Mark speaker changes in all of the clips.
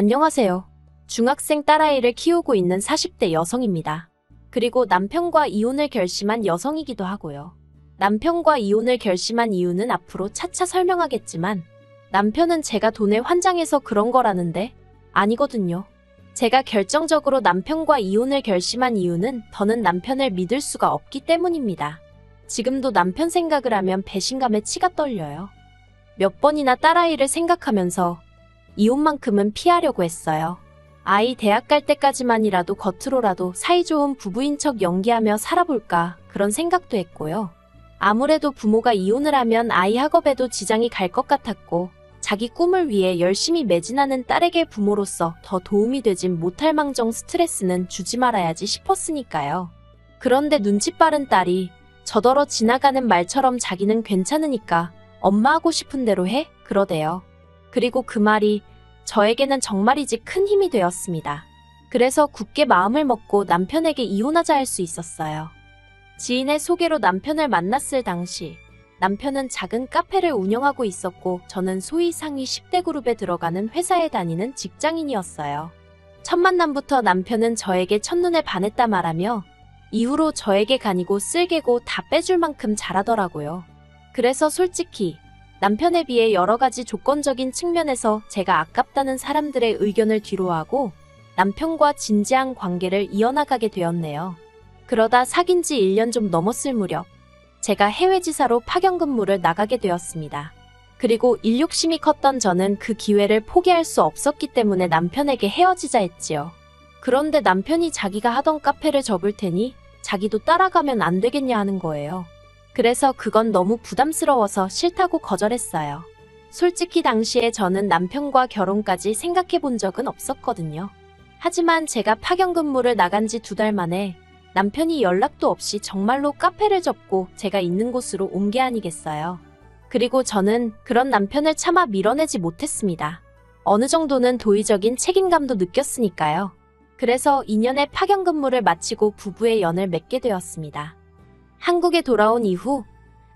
Speaker 1: 안녕하세요. 중학생 딸아이를 키우고 있는 40대 여성입니다. 그리고 남편과 이혼을 결심한 여성이기도 하고요. 남편과 이혼을 결심한 이유는 앞으로 차차 설명하겠지만 남편은 제가 돈에 환장해서 그런 거라는데 아니거든요. 제가 결정적으로 남편과 이혼을 결심한 이유는 더는 남편을 믿을 수가 없기 때문입니다. 지금도 남편 생각을 하면 배신감에 치가 떨려요. 몇 번이나 딸아이를 생각하면서 이혼만큼은 피하려고 했어요. 아이 대학 갈 때까지만이라도 겉으로라도 사이좋은 부부인 척 연기하며 살아볼까 그런 생각도 했고요. 아무래도 부모가 이혼을 하면 아이 학업에도 지장이 갈 것 같았고 자기 꿈을 위해 열심히 매진하는 딸에게 부모로서 더 도움이 되진 못할 망정 스트레스는 주지 말아야지 싶었으니까요. 그런데 눈치 빠른 딸이 저더러 지나가는 말처럼 자기는 괜찮으니까 엄마 하고 싶은 대로 해? 그러대요. 그리고 그 말이 저에게는 정말이지 큰 힘이 되었습니다. 그래서 굳게 마음을 먹고 남편에게 이혼하자 할 수 있었어요. 지인의 소개로 남편을 만났을 당시 남편은 작은 카페를 운영하고 있었고 저는 소위 상위 10대 그룹에 들어가는 회사에 다니는 직장인이었어요. 첫 만남부터 남편은 저에게 첫눈에 반했다 말하며 이후로 저에게 간이고 쓸개고 다 빼줄 만큼 잘하더라고요. 그래서 솔직히 남편에 비해 여러 가지 조건적인 측면에서 제가 아깝다는 사람들의 의견을 뒤로하고 남편과 진지한 관계를 이어나가게 되었네요. 그러다 사귄 지 1년 좀 넘었을 무렵 제가 해외 지사로 파견 근무를 나가게 되었습니다. 그리고 일 욕심이 컸던 저는 그 기회를 포기할 수 없었기 때문에 남편에게 헤어지자 했지요. 그런데 남편이 자기가 하던 카페를 접을 테니 자기도 따라가면 안 되겠냐 하는 거예요. 그래서 그건 너무 부담스러워서 싫다고 거절했어요. 솔직히 당시에 저는 남편과 결혼까지 생각해 본 적은 없었거든요. 하지만 제가 파견 근무를 나간 지 두 달 만에 남편이 연락도 없이 정말로 카페를 접고 제가 있는 곳으로 온 게 아니겠어요. 그리고 저는 그런 남편을 차마 밀어내지 못했습니다. 어느 정도는 도의적인 책임감도 느꼈으니까요. 그래서 2년의 파견 근무를 마치고 부부의 연을 맺게 되었습니다. 한국에 돌아온 이후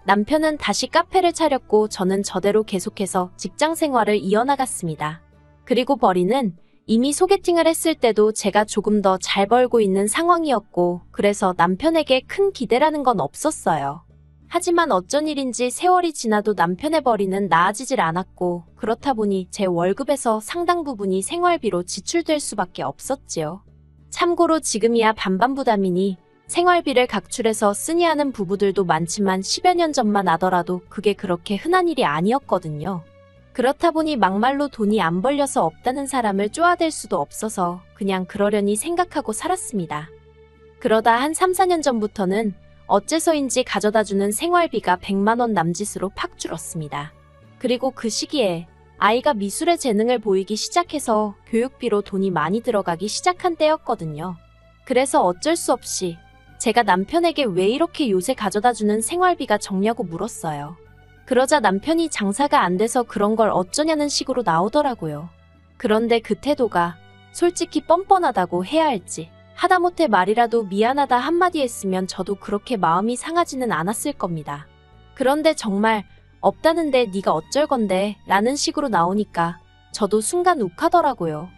Speaker 1: 남편은 다시 카페를 차렸고 저는 저대로 계속해서 직장 생활을 이어나갔습니다. 그리고 벌이는 이미 소개팅을 했을 때도 제가 조금 더 잘 벌고 있는 상황이었고 그래서 남편에게 큰 기대라는 건 없었어요. 하지만 어쩐 일인지 세월이 지나도 남편의 벌이는 나아지질 않았고 그렇다 보니 제 월급에서 상당 부분이 생활비로 지출될 수밖에 없었지요. 참고로 지금이야 반반 부담이니 생활비를 각출해서 쓰니 하는 부부들도 많지만 10여 년 전만 하더라도 그게 그렇게 흔한 일이 아니었거든요. 그렇다 보니 막말로 돈이 안 벌려서 없다는 사람을 쪼아댈 수도 없어서 그냥 그러려니 생각하고 살았습니다. 그러다 한 3, 4년 전부터는 어째서인지 가져다주는 생활비가 100만원 남짓으로 팍 줄었습니다. 그리고 그 시기에 아이가 미술의 재능을 보이기 시작해서 교육비로 돈이 많이 들어가기 시작한 때였거든요. 그래서 어쩔 수 없이 제가 남편에게 왜 이렇게 요새 가져다주는 생활비가 적냐고 물었어요. 그러자 남편이 장사가 안 돼서 그런 걸 어쩌냐는 식으로 나오더라고요. 그런데 그 태도가 솔직히 뻔뻔하다고 해야 할지 하다못해 말이라도 미안하다 한마디 했으면 저도 그렇게 마음이 상하지는 않았을 겁니다. 그런데 정말 없다는데 네가 어쩔 건데 라는 식으로 나오니까 저도 순간 욱하더라고요.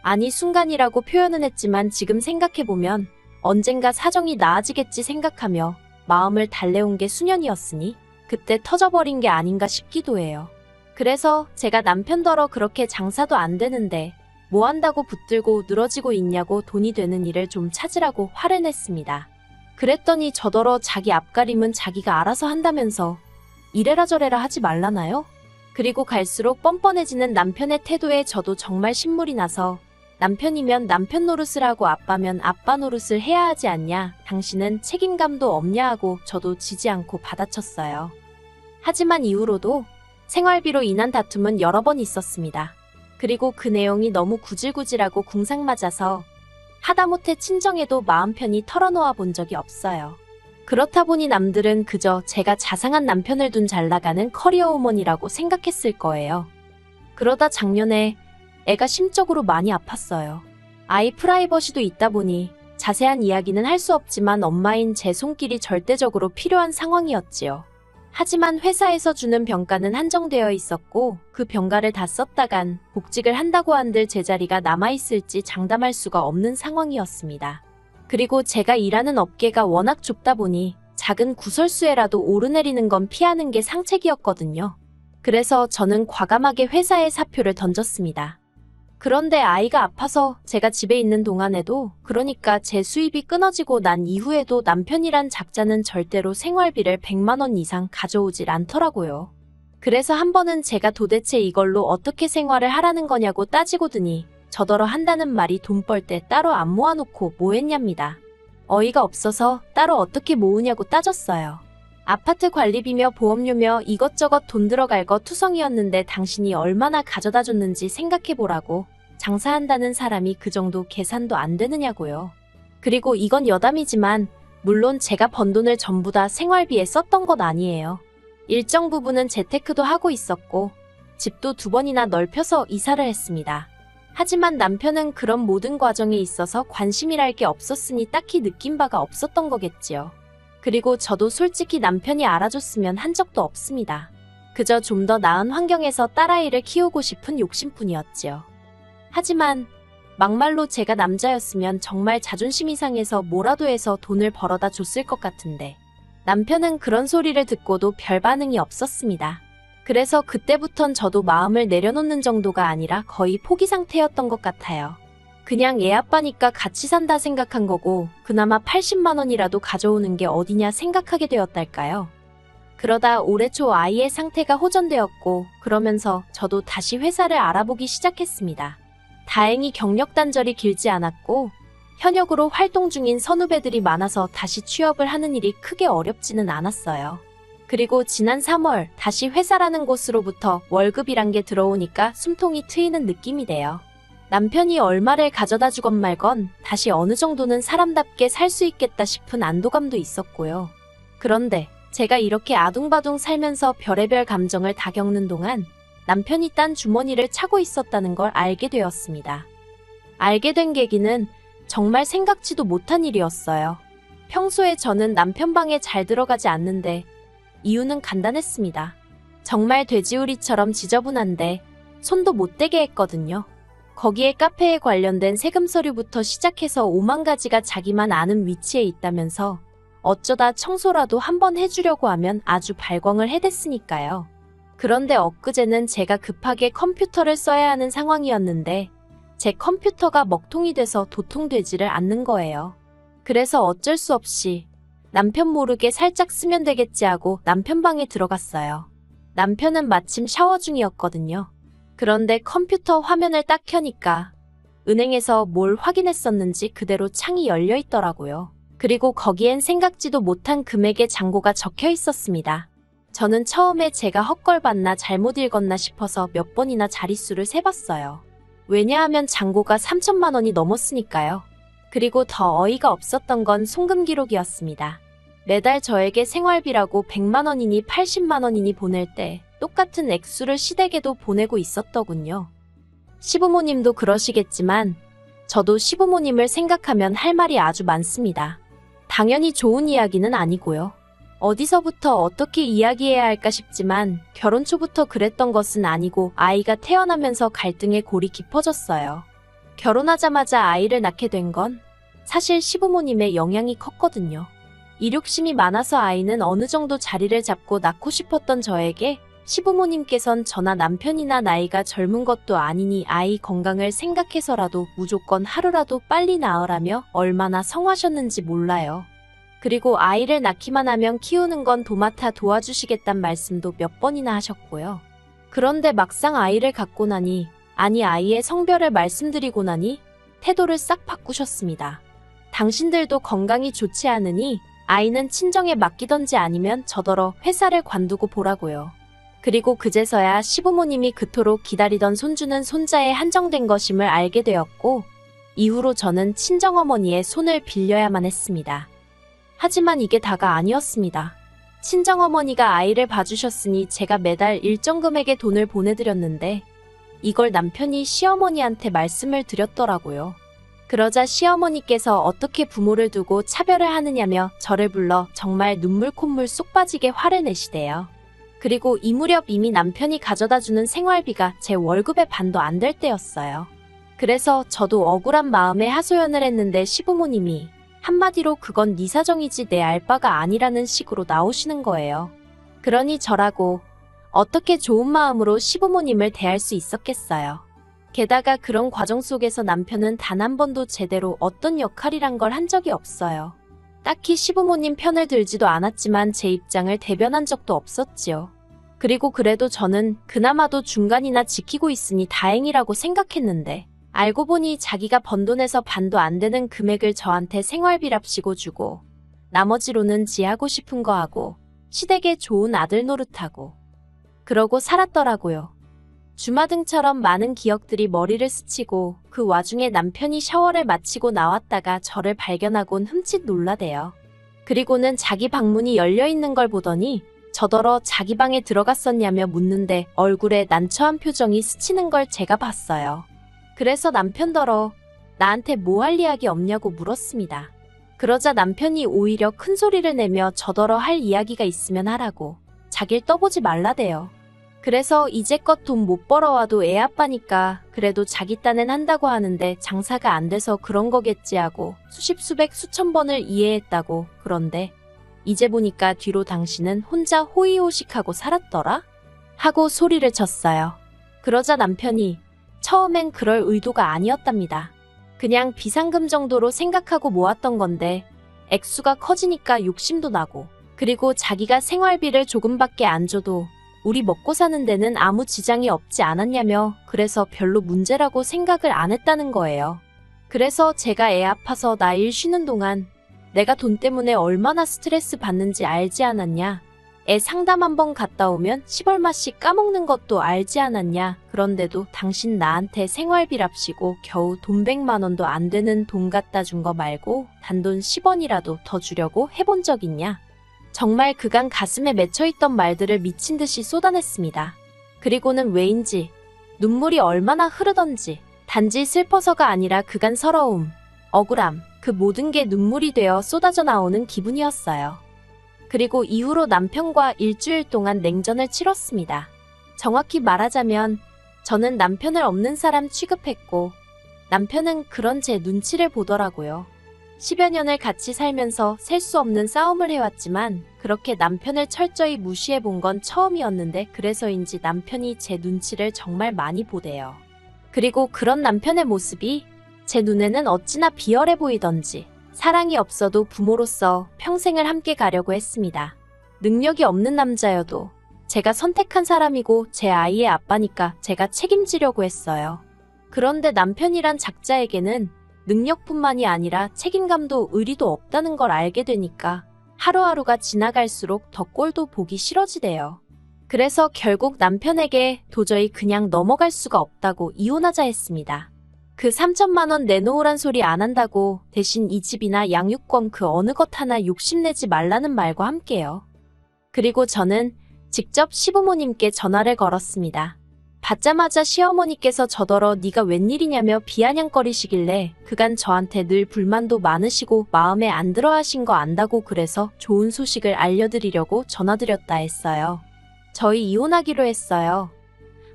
Speaker 1: 아니 순간이라고 표현은 했지만 지금 생각해보면 언젠가 사정이 나아지겠지 생각하며 마음을 달래온 게 수년이었으니 그때 터져버린 게 아닌가 싶기도 해요. 그래서 제가 남편더러 그렇게 장사도 안 되는데 뭐 한다고 붙들고 늘어지고 있냐고 돈이 되는 일을 좀 찾으라고 화를 냈습니다. 그랬더니 저더러 자기 앞가림은 자기가 알아서 한다면서 이래라 저래라 하지 말라나요? 그리고 갈수록 뻔뻔해지는 남편의 태도에 저도 정말 신물이 나서 남편이면 남편 노릇을 하고 아빠면 아빠 노릇을 해야 하지 않냐, 당신은 책임감도 없냐 하고 저도 지지 않고 받아쳤어요. 하지만 이후로도 생활비로 인한 다툼은 여러 번 있었습니다. 그리고 그 내용이 너무 구질구질하고 궁상맞아서 하다못해 친정에도 마음 편히 털어놓아 본 적이 없어요. 그렇다 보니 남들은 그저 제가 자상한 남편을 둔 잘 나가는 커리어 우먼이라고 생각했을 거예요. 그러다 작년에 애가 심적으로 많이 아팠어요. 아이 프라이버시도 있다 보니 자세한 이야기는 할 수 없지만 엄마인 제 손길이 절대적으로 필요한 상황이었지요. 하지만 회사에서 주는 병가는 한정되어 있었고 그 병가를 다 썼다간 복직을 한다고 한들 제자리가 남아있을지 장담할 수가 없는 상황이었습니다. 그리고 제가 일하는 업계가 워낙 좁다 보니 작은 구설수에라도 오르내리는 건 피하는 게 상책이었거든요. 그래서 저는 과감하게 회사에 사표를 던졌습니다. 그런데 아이가 아파서 제가 집에 있는 동안에도 그러니까 제 수입이 끊어지고 난 이후에도 남편이란 작자는 절대로 생활비를 100만 원 이상 가져오질 않더라고요. 그래서 한 번은 제가 도대체 이걸로 어떻게 생활을 하라는 거냐고 따지고 드니 저더러 한다는 말이 돈 벌 때 따로 안 모아놓고 뭐 했냐입니다. 어이가 없어서 따로 어떻게 모으냐고 따졌어요. 아파트 관리비며 보험료며 이것저것 돈 들어갈 거 투성이었는데 당신이 얼마나 가져다 줬는지 생각해보라고 장사한다는 사람이 그 정도 계산도 안 되느냐고요. 그리고 이건 여담이지만 물론 제가 번 돈을 전부 다 생활비에 썼던 건 아니에요. 일정 부분은 재테크도 하고 있었고 집도 두 번이나 넓혀서 이사를 했습니다. 하지만 남편은 그런 모든 과정에 있어서 관심이랄 게 없었으니 딱히 느낀 바가 없었던 거겠지요. 그리고 저도 솔직히 남편이 알아줬으면 한 적도 없습니다. 그저 좀 더 나은 환경에서 딸아이를 키우고 싶은 욕심뿐이었지요. 하지만 막말로 제가 남자였으면 정말 자존심이 상해서 뭐라도 해서 돈을 벌어다 줬을 것 같은데 남편은 그런 소리를 듣고도 별 반응이 없었습니다. 그래서 그때부턴 저도 마음을 내려놓는 정도가 아니라 거의 포기 상태였던 것 같아요. 그냥 애 아빠니까 같이 산다 생각한 거고 그나마 80만 원이라도 가져오는 게 어디냐 생각하게 되었달까요. 그러다 올해 초 아이의 상태가 호전되었고 그러면서 저도 다시 회사를 알아보기 시작했습니다. 다행히 경력 단절이 길지 않았고 현역으로 활동 중인 선후배들이 많아서 다시 취업을 하는 일이 크게 어렵지는 않았어요. 그리고 지난 3월 다시 회사라는 곳으로부터 월급이란 게 들어오니까 숨통이 트이는 느낌이 돼요. 남편이 얼마를 가져다 주건 말건 다시 어느 정도는 사람답게 살 수 있겠다 싶은 안도감도 있었고요. 그런데 제가 이렇게 아둥바둥 살면서 별의별 감정을 다 겪는 동안 남편이 딴 주머니를 차고 있었다는 걸 알게 되었습니다. 알게 된 계기는 정말 생각지도 못한 일이었어요. 평소에 저는 남편 방에 잘 들어가지 않는데 이유는 간단했습니다. 정말 돼지우리처럼 지저분한데 손도 못 대게 했거든요. 거기에 카페에 관련된 세금 서류부터 시작해서 5만 가지가 자기만 아는 위치에 있다면서 어쩌다 청소라도 한번 해주려고 하면 아주 발광을 해댔으니까요. 그런데 엊그제는 제가 급하게 컴퓨터를 써야 하는 상황이었는데 제 컴퓨터가 먹통이 돼서 도통되지를 않는 거예요. 그래서 어쩔 수 없이 남편 모르게 살짝 쓰면 되겠지 하고 남편 방에 들어갔어요. 남편은 마침 샤워 중이었거든요. 그런데 컴퓨터 화면을 딱 켜니까 은행에서 뭘 확인했었는지 그대로 창이 열려 있더라고요. 그리고 거기엔 생각지도 못한 금액의 잔고가 적혀 있었습니다. 저는 처음에 제가 헛걸봤나 잘못 읽었나 싶어서 몇 번이나 자릿수를 세봤어요. 왜냐하면 잔고가 3천만 원이 넘었으니까요. 그리고 더 어이가 없었던 건 송금 기록이었습니다. 매달 저에게 생활비라고 100만 원이니 80만 원이니 보낼 때 똑같은 액수를 시댁에도 보내고 있었더군요. 시부모님도 그러시겠지만 저도 시부모님을 생각하면 할 말이 아주 많습니다. 당연히 좋은 이야기는 아니고요. 어디서부터 어떻게 이야기해야 할까 싶지만 결혼 초부터 그랬던 것은 아니고 아이가 태어나면서 갈등의 골이 깊어졌어요. 결혼하자마자 아이를 낳게 된 건 사실 시부모님의 영향이 컸거든요. 이륙심이 많아서 아이는 어느 정도 자리를 잡고 낳고 싶었던 저에게 시부모님께선 저나 남편이나 나이가 젊은 것도 아니니 아이 건강을 생각해서라도 무조건 하루라도 빨리 낳으라며 얼마나 성하셨는지 몰라요. 그리고 아이를 낳기만 하면 키우는 건 도맡아 도와주시겠단 말씀도 몇 번이나 하셨고요. 그런데 막상 아이를 갖고 나니, 아니 아이의 성별을 말씀드리고 나니 태도를 싹 바꾸셨습니다. 당신들도 건강이 좋지 않으니 아이는 친정에 맡기던지 아니면 저더러 회사를 관두고 보라고요. 그리고 그제서야 시부모님이 그토록 기다리던 손주는 손자에 한정된 것임을 알게 되었고, 이후로 저는 친정어머니의 손을 빌려야만 했습니다. 하지만 이게 다가 아니었습니다. 친정어머니가 아이를 봐주셨으니 제가 매달 일정 금액의 돈을 보내드렸는데, 이걸 남편이 시어머니한테 말씀을 드렸더라고요. 그러자 시어머니께서 어떻게 부모를 두고 차별을 하느냐며 저를 불러 정말 눈물 콧물 쏙 빠지게 화를 내시대요. 그리고 이 무렵 이미 남편이 가져다 주는 생활비가 제 월급의 반도 안 될 때였어요. 그래서 저도 억울한 마음에 하소연을 했는데 시부모님이 한마디로 그건 네 사정이지 내 알바가 아니라는 식으로 나오시는 거예요. 그러니 저라고 어떻게 좋은 마음으로 시부모님을 대할 수 있었겠어요. 게다가 그런 과정 속에서 남편은 단 한 번도 제대로 어떤 역할이란 걸 한 적이 없어요. 딱히 시부모님 편을 들지도 않았지만 제 입장을 대변한 적도 없었지요. 그리고 그래도 저는 그나마도 중간이나 지키고 있으니 다행이라고 생각했는데 알고 보니 자기가 번 돈에서 반도 안 되는 금액을 저한테 생활비랍시고 주고 나머지로는 지 하고 싶은 거 하고 시댁에 좋은 아들 노릇하고 그러고 살았더라고요. 주마등처럼 많은 기억들이 머리를 스치고 그 와중에 남편이 샤워를 마치고 나왔다가 저를 발견하곤 흠칫 놀라대요. 그리고는 자기 방문이 열려 있는 걸 보더니 저더러 자기 방에 들어갔었냐며 묻는데 얼굴에 난처한 표정이 스치는 걸 제가 봤어요. 그래서 남편더러 나한테 뭐 할 이야기 없냐고 물었습니다. 그러자 남편이 오히려 큰 소리를 내며 저더러 할 이야기가 있으면 하라고 자길 떠보지 말라대요. 그래서 이제껏 돈 못 벌어와도 애 아빠니까 그래도 자기 딴엔 한다고 하는데 장사가 안 돼서 그런 거겠지 하고 수십 수백 수천 번을 이해했다고 그런데 이제 보니까 뒤로 당신은 혼자 호의호식하고 살았더라? 하고 소리를 쳤어요. 그러자 남편이 처음엔 그럴 의도가 아니었답니다. 그냥 비상금 정도로 생각하고 모았던 건데 액수가 커지니까 욕심도 나고 그리고 자기가 생활비를 조금밖에 안 줘도 우리 먹고 사는 데는 아무 지장이 없지 않았냐며 그래서 별로 문제라고 생각을 안 했다는 거예요. 그래서 제가 애 아파서 나 일 쉬는 동안 내가 돈 때문에 얼마나 스트레스 받는지 알지 않았냐? 애 상담 한번 갔다 오면 10얼마씩 까먹는 것도 알지 않았냐? 그런데도 당신 나한테 생활비랍시고 겨우 돈 100만 원도 안 되는 돈 갖다 준 거 말고 단돈 10원이라도 더 주려고 해본 적 있냐? 정말 그간 가슴에 맺혀있던 말들을 미친 듯이 쏟아냈습니다. 그리고는 왜인지 눈물이 얼마나 흐르던지 단지 슬퍼서가 아니라 그간 서러움, 억울함, 그 모든 게 눈물이 되어 쏟아져 나오는 기분이었어요. 그리고 이후로 남편과 일주일 동안 냉전을 치렀습니다. 정확히 말하자면 저는 남편을 없는 사람 취급했고 남편은 그런 제 눈치를 보더라고요. 10여 년을 같이 살면서 셀 수 없는 싸움을 해왔지만 그렇게 남편을 철저히 무시해 본 건 처음이었는데 그래서인지 남편이 제 눈치를 정말 많이 보대요. 그리고 그런 남편의 모습이 제 눈에는 어찌나 비열해 보이던지 사랑이 없어도 부모로서 평생을 함께 가려고 했습니다. 능력이 없는 남자여도 제가 선택한 사람이고 제 아이의 아빠니까 제가 책임지려고 했어요. 그런데 남편이란 작자에게는 능력뿐만이 아니라 책임감도 의리도 없다는 걸 알게 되니까 하루하루가 지나갈수록 더 꼴도 보기 싫어지대요. 그래서 결국 남편에게 도저히 그냥 넘어갈 수가 없다고 이혼하자 했습니다. 그 3천만 원 내놓으란 소리 안 한다고 대신 이 집이나 양육권 그 어느 것 하나 욕심내지 말라는 말과 함께요. 그리고 저는 직접 시부모님께 전화를 걸었습니다. 받자마자 시어머니께서 저더러 네가 웬일이냐며 비아냥거리시길래 그간 저한테 늘 불만도 많으시고 마음에 안 들어 하신 거 안다고 그래서 좋은 소식을 알려드리려고 전화드렸다 했어요. 저희 이혼하기로 했어요.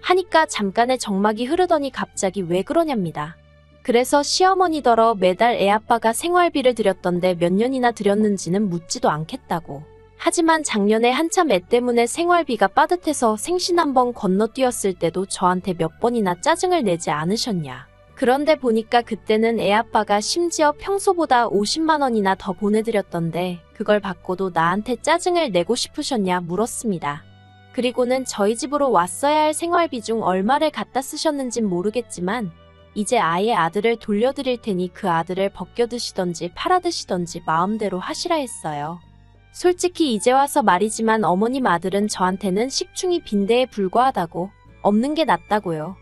Speaker 1: 하니까 잠깐의 정막이 흐르더니 갑자기 왜 그러냐입니다. 그래서 시어머니더러 매달 애아빠가 생활비를 드렸던데 몇 년이나 드렸는지는 묻지도 않겠다고. 하지만 작년에 한참 애 때문에 생활비가 빠듯해서 생신 한 번 건너뛰었을 때도 저한테 몇 번이나 짜증을 내지 않으셨냐. 그런데 보니까 그때는 애아빠가 심지어 평소보다 50만 원이나 더 보내드렸던데 그걸 받고도 나한테 짜증을 내고 싶으셨냐 물었습니다. 그리고는 저희 집으로 왔어야 할 생활비 중 얼마를 갖다 쓰셨는진 모르겠지만 이제 아예 아들을 돌려드릴 테니 그 아들을 벗겨드시던지 팔아드시던지 마음대로 하시라 했어요. 솔직히 이제 와서 말이지만 어머님 아들은 저한테는 식충이 빈대에 불과하다고 없는 게 낫다고요.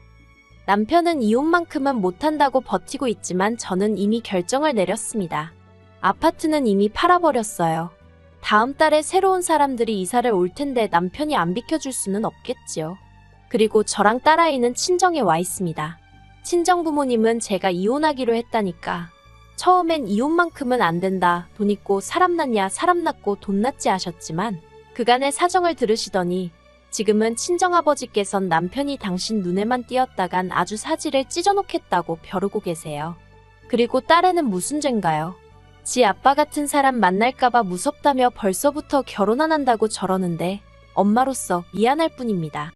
Speaker 1: 남편은 이혼만큼은 못한다고 버티고 있지만 저는 이미 결정을 내렸습니다. 아파트는 이미 팔아버렸어요. 다음 달에 새로운 사람들이 이사를 올 텐데 남편이 안 비켜줄 수는 없겠지요. 그리고 저랑 딸아이는 친정에 와 있습니다. 친정 부모님은 제가 이혼하기로 했다니까. 처음엔 이혼만큼은 안 된다. 돈 있고 사람 낳냐 사람 낳고 돈 낳지 하셨지만 그간의 사정을 들으시더니 지금은 친정아버지께선 남편이 당신 눈에만 띄었다간 아주 사지를 찢어놓겠다고 벼르고 계세요. 그리고 딸애는 무슨 죄인가요? 지 아빠 같은 사람 만날까봐 무섭다며 벌써부터 결혼 안 한다고 저러는데 엄마로서 미안할 뿐입니다.